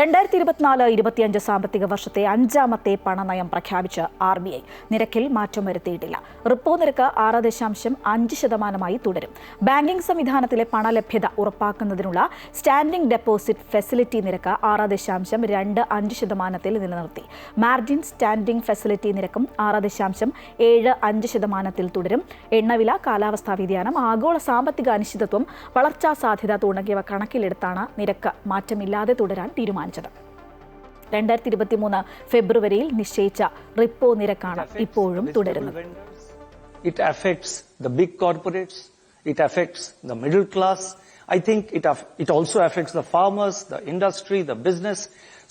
രണ്ടായിരത്തി ഇരുപത്തിനാല് ഇരുപത്തിയഞ്ച് സാമ്പത്തിക വർഷത്തെ അഞ്ചാമത്തെ പണനയം പ്രഖ്യാപിച്ച് ആർ ബി ഐ നിരക്കിൽ മാറ്റം വരുത്തിയിട്ടില്ല. റിപ്പോ നിരക്ക് ആറ് ദശാംശം അഞ്ച് ശതമാനമായി തുടരും. ബാങ്കിംഗ് സംവിധാനത്തിലെ പണലഭ്യത ഉറപ്പാക്കുന്നതിനുള്ള സ്റ്റാൻഡിംഗ് ഡെപ്പോസിറ്റ് ഫെസിലിറ്റി നിരക്ക് ആറ് ദശാംശം രണ്ട് അഞ്ച് ശതമാനത്തിൽ നിലനിർത്തി. മാർജിൻ സ്റ്റാൻഡിംഗ് ഫെസിലിറ്റി നിരക്കും ആറ് ദശാംശം ഏഴ് അഞ്ച് ശതമാനത്തിൽ തുടരും. എണ്ണവില കാലാവസ്ഥാ വ്യതിയാനം ആഗോള സാമ്പത്തിക അനിശ്ചിതത്വം വളർച്ചാ സാധ്യത തുടങ്ങിയവ കണക്കിലെടുത്താണ് നിരക്ക് മാറ്റമില്ലാതെ തുടരാൻ തീരുമാനിച്ചത് രണ്ടായിരത്തി ഇരുപത്തിമൂന്ന് ഫെബ്രുവരിയിൽ നിശ്ചയിച്ച റിപ്പോ നിരക്കാണ് ഇപ്പോഴും തുടരുന്നത് It affects the big corporates. It affects the middle class. I think it, aff- it also affects the farmers, the industry, the business.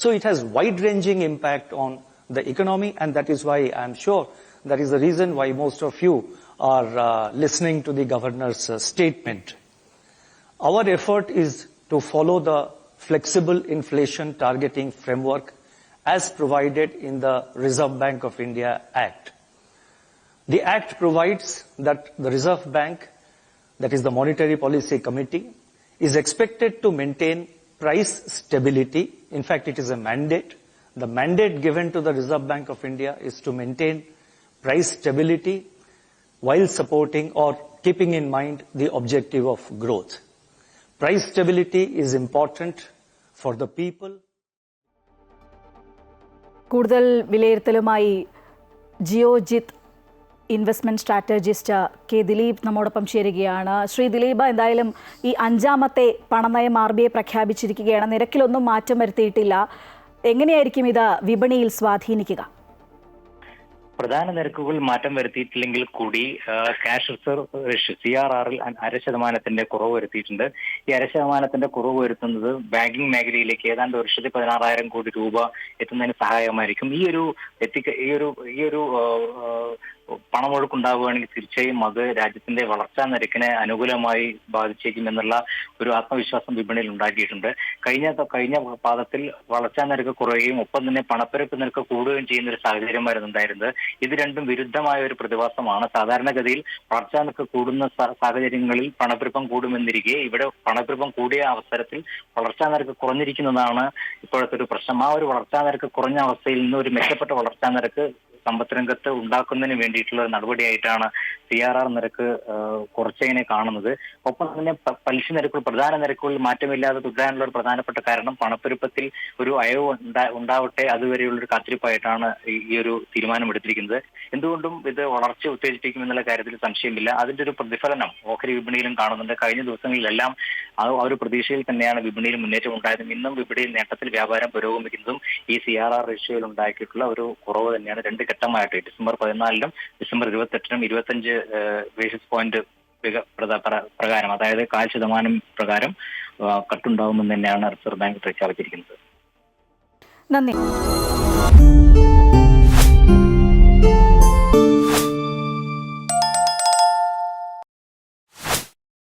So it has wide-ranging impact on the economy and that is why I'm sure that is the reason why most of you are uh, listening to the governor's uh, statement. Our effort is to follow the flexible inflation targeting framework as provided in the Reserve Bank of India Act. The Act provides that the Reserve Bank, that is the Monetary Policy Committee, is expected to maintain price stability. In fact, it is a mandate. The mandate given to the Reserve Bank of India is to maintain price stability while supporting or keeping in mind the objective of growth. Price stability is important for the people. കൂടുതൽ വിലയിരുത്തലുമായി Geojit investment strategist K Dileep നമ്മോടൊപ്പം ചേരുകയാണ്. ശ്രീ ദിലീപ് എന്തായാലും ഈ അഞ്ചാമത്തെ പണനയം R B I പ്രഖ്യാപിച്ചിരിക്കുകയാണ്. നിരക്കിലൊന്നും മാറ്റം വരുത്തിയിട്ടില്ല. എങ്ങനെയായിരിക്കും ഇത് വിപണിയിൽ സ്വാധീനിക്കുക? പ്രധാന നിരക്കുകൾ മാറ്റം വരുത്തിയിട്ടില്ലെങ്കിൽ കൂടി ക്യാഷ് റിസർവ് സി ആർ ആറിൽ അര ശതമാനത്തിന്റെ കുറവ് വരുത്തിയിട്ടുണ്ട്. ഈ അര ശതമാനത്തിന്റെ കുറവ് വരുത്തുന്നത് ബാങ്കിംഗ് മേഖലയിലേക്ക് ഏതാണ്ട് ലക്ഷത്തി പതിനാറായിരം കോടി രൂപ എത്തുന്നതിന് സഹായകമായിരിക്കും. ഈ ഒരു എത്തിക്ക ഈ ഒരു ഈ ഒരു പണമൊഴുക്കുണ്ടാവുകയാണെങ്കിൽ തീർച്ചയായും അത് രാജ്യത്തിന്റെ വളർച്ചാ നിരക്കിനെ അനുകൂലമായി ബാധിച്ചേക്കും എന്നുള്ള ഒരു ആത്മവിശ്വാസം വിപണിയിൽ ഉണ്ടാക്കിയിട്ടുണ്ട്. കഴിഞ്ഞ കഴിഞ്ഞ പാദത്തിൽ വളർച്ചാ നിരക്ക് കുറയുകയും ഒപ്പം തന്നെ പണപ്പെരുപ്പ് നിരക്ക് കൂടുകയും ചെയ്യുന്ന ഒരു സാഹചര്യമായിരുന്നു ഉണ്ടായിരുന്നത്. ഇത് രണ്ടും വിരുദ്ധമായ ഒരു പ്രതിഭാസമാണ്. സാധാരണഗതിയിൽ വളർച്ചാ നിരക്ക് കൂടുന്ന സാഹചര്യങ്ങളിൽ പണപ്പെരുപ്പം കൂടുമെന്നിരിക്കെ ഇവിടെ പണപ്പെരുപ്പം കൂടിയ അവസരത്തിൽ വളർച്ചാ നിരക്ക് കുറഞ്ഞിരിക്കുന്നതാണ് ഇപ്പോഴത്തെ ഒരു പ്രശ്നം. ആ ഒരു വളർച്ചാ നിരക്ക് കുറഞ്ഞ അവസ്ഥയിൽ നിന്ന് ഒരു മെച്ചപ്പെട്ട വളർച്ചാ നിരക്ക് സമ്പദ് രംഗത്ത് ഉണ്ടാക്കുന്നതിന് വേണ്ടിയിട്ടുള്ള ഒരു നടപടിയായിട്ടാണ് സി ആർ ആർ നിരക്ക് കുറച്ചതിനെ കാണുന്നത്. ഒപ്പം തന്നെ പലിശ നിരക്കുകൾ പ്രധാന നിരക്കുകളിൽ മാറ്റമില്ലാതെ തുടരാനുള്ള ഒരു പ്രധാനപ്പെട്ട കാരണം പണപ്പെരുപ്പത്തിൽ ഒരു അയവ് ഉണ്ടാ- ഉണ്ടാവട്ടെ അതുവരെയുള്ള ഒരു കാത്തിരിപ്പായിട്ടാണ് ഈ- ഒരു തീരുമാനമെടുത്തിരിക്കുന്നത്. എന്തുകൊണ്ടും ഇത് വളർച്ച ഉത്തേജിപ്പിക്കുമെന്നുള്ള കാര്യത്തിൽ സംശയമില്ല. അതിന്റെ ഒരു പ്രതിഫലനം ഓഹരി വിപണിയിലും കാണുന്നുണ്ട്. കഴിഞ്ഞ ദിവസങ്ങളിലെല്ലാം ആ ഒരു പ്രതീക്ഷയിൽ തന്നെയാണ് വിപണിയിൽ മുന്നേറ്റം ഉണ്ടായതും ഇന്നും വിപണിയിൽ നേട്ടത്തിൽ വ്യാപാരം പുരോഗമിക്കുന്നതും ഈ സി ആർ ആർ റേഷ്യോയിൽ ഉണ്ടാക്കിയിട്ടുള്ള ഒരു കുറവ് തന്നെയാണ്. രണ്ട് ഘട്ടമായിട്ട് ഡിസംബർ പതിനാലിനും ഡിസംബർ ഇരുപത്തെട്ടിനും ഇരുപത്തഞ്ച് ബേസിസ് പോയിന്റ് പ്രകാരം അതായത് കാൽ ശതമാനം പ്രകാരം കട്ടുണ്ടാവുമെന്ന് തന്നെയാണ് റിസർവ് ബാങ്ക് പ്രഖ്യാപിച്ചിരിക്കുന്നത്. നന്ദി.